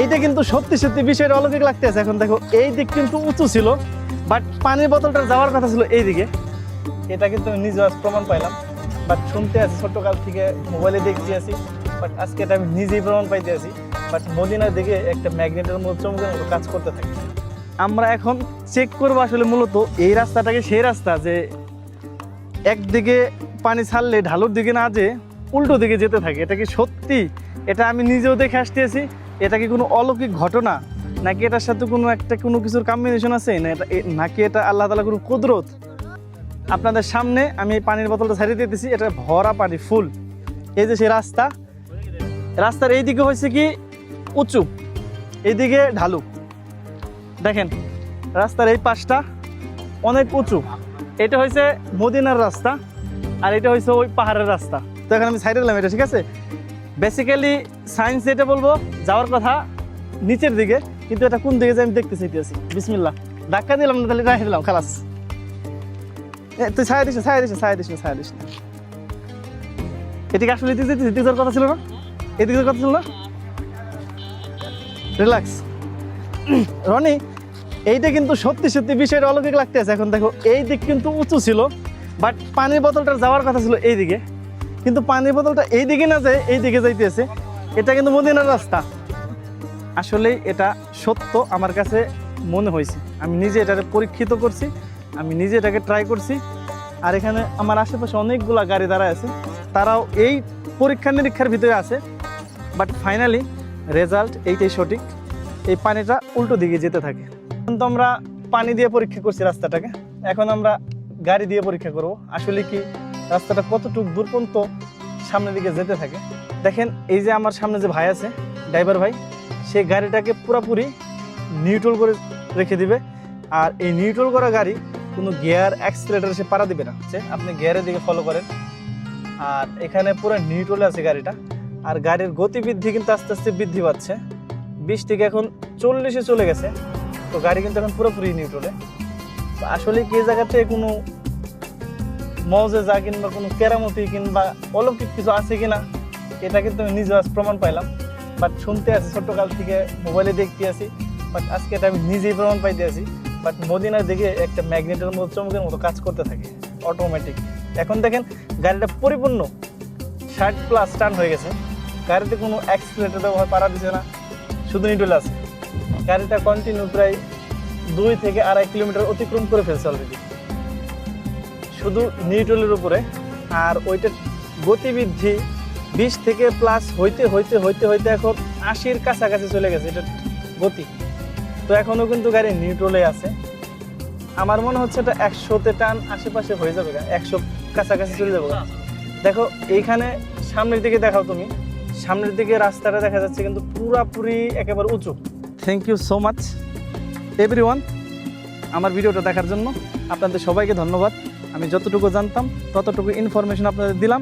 এইটা কিন্তু সত্যি সত্যি বিষয়টা অলৌকিক লাগতেছে। এখন দেখো, এই দিক কিন্তু উঁচু ছিল বাট পানির বোতলটা যাওয়ার কথা ছিল এই দিকে এটা কিন্তু আমি নিজে প্রমাণ পাইলাম বাট শুনতে আছি ছোট্টকাল থেকে মোবাইলে দেখতে আছি বাট আজকে এটা আমি নিজেই প্রমাণ পাইতে আছি বাট মদিনার দিকে একটা ম্যাগনেটের মতো চমকের মতো কাজ করতে থাকে। আমরা এখন চেক করব আসলে মূলত এই রাস্তাটাকে সেই রাস্তা, যে একদিকে পানি ছাড়লে ঢালুর দিকে না যে উল্টো দিকে যেতে থাকে। এটা কি সত্যি? এটা আমি নিজেও দেখে আসতেছি এটা কি কোনো অলৌকিক ঘটনা? নাকি এটার সাথে কোনো একটা কোনো কিছুর কম্বিনেশন আছে? না এটা নাকি এটা আল্লাহ তালা কোনো কুদরত? আপনাদের সামনে আমি এই পানির বোতলটা ছাড়িয়ে দিতেছি, এটা ভরা পানি, ফুল। এই যে সেই রাস্তা, রাস্তার এই দিকে হয়েছে কি, উঁচু, এইদিকে ঢালু। দেখেন, রাস্তার এই পাশটা অনেক উঁচু। এটা হয়েছে মদিনার রাস্তা, আর এটা হয়েছে ওই পাহাড়ের রাস্তা। তো এখন আমি সাইডে দিলাম এটা, ঠিক আছে? বেসিক্যালি সায়েন্স যেটা বলব, যাওয়ার কথা নিচের দিকে, কিন্তু এটা কোন দিকে যে আমি দেখতে চাইতেছি? বিসমিল্লাহ। ধাক্কা দিলাম না, তাহলে রেখে দিলাম, খালাস। তুই ছায়া দিস ছায়া দিস ছায়া দিস ছায়া দিস না। আসলে এদিকে যেতে- এদিকে কথা ছিল না? এদিকে কথা ছিল না? রিল্যাক্স রনি, এইটা কিন্তু সত্যি সত্যি বিষয়টা অলৌকিক লাগতেছে। এখন দেখো, এই দিক কিন্তু উঁচু ছিল বাট পানির বোতলটা যাওয়ার কথা ছিল এই দিকে কিন্তু পানির বোতলটা এই দিকে না যায় এই দিকে যাইতেছে। এটা কিন্তু মদিনার রাস্তা। আসলে এটা সত্য আমার কাছে মনে হয়েছে। আমি নিজে এটাকে পরীক্ষিত করছি, আমি নিজে এটাকে ট্রাই করছি। আর এখানে আমার আশেপাশে অনেকগুলা গাড়ি দাঁড়ায় আছে। তারাও এই পরীক্ষা নিরীক্ষার ভিতরে আছে। বাট ফাইনালি রেজাল্ট এইটাই সঠিক। এই পানিটা উল্টো দিকে যেতে থাকে। এখন তো আমরা পানি দিয়ে পরীক্ষা করছি রাস্তাটাকে। এখন আমরা গাড়ি দিয়ে পরীক্ষা করব। আসলে কি রাস্তাটা কতটুকু দূর পর্যন্ত সামনের দিকে যেতে থাকে। দেখেন, এই যে আমার সামনে যে ভাই আছে ড্রাইভার ভাই, সে গাড়িটাকে পুরোপুরি নিউট্রল করে রেখে দিবে। আর এই নিউট্রল করা গাড়ি কোনো গিয়ার অ্যাক্সিলেটার সে পাড়া দিবে না। যে আপনি গিয়ারের দিকে ফলো করেন। আর এখানে পুরো নিউট্রালে আছে গাড়িটা। আর গাড়ির গতিবৃদ্ধি কিন্তু আস্তে আস্তে বৃদ্ধি পাচ্ছে। বিশ থেকে এখন চল্লিশে চলে গেছে। তো গাড়ি কিন্তু এখন পুরোপুরি নিউট্রালে আসলে কি জায়গাতে কোনো মজেজা কিংবা কোনো কেরামতি কিংবা অলৌকিক কিছু আছে কিনা, এটা কিন্তু আমি নিজে আজ প্রমাণ পাইলাম। বাট শুনতে আছি ছোট্টকাল থেকে মোবাইলে দেখতে আছি। বাট আজকে এটা আমি নিজেই প্রমাণ পাইতে আছি। বাট মদিনার দিকে একটা ম্যাগনেটের মতো, চমকের মতো কাজ করতে থাকে অটোমেটিক এখন দেখেন, গাড়িটা পরিপূর্ণ ষাট প্লাস টান হয়ে গেছে। গাড়িতে কোনো অ্যাক্সিলেটার ব্যবহার পারা দিছে না, শুধু নিডল আছে। গাড়িটা কন্টিনিউ প্রায় দুই থেকে আড়াই কিলোমিটার অতিক্রম করে ফেলছে অলরেডি শুধু নিউট্রলের উপরে, আর ওইটার গতিবৃদ্ধি বিশ থেকে প্লাস হইতে হইতে হইতে হইতে এখন আশির কাছাকাছি চলে গেছে, এটার গতি। তো এখনও কিন্তু গাড়ি নিউট্রলে আছে। আমার মনে হচ্ছে এটা একশোতে টান আশেপাশে হয়ে যাবে একশো কাছাকাছি চলে যাবে। দেখো, এইখানে সামনের দিকে দেখাও তুমি। সামনের দিকে রাস্তাটা দেখা যাচ্ছে কিন্তু পুরাপুরি একেবারে উঁচু। Thank you so much everyone আমার ভিডিওটা দেখার জন্য আপনাদের সবাইকে ধন্যবাদ। আমি যতটুকু জানতাম ততটুকু ইনফরমেশন আপনাদের দিলাম।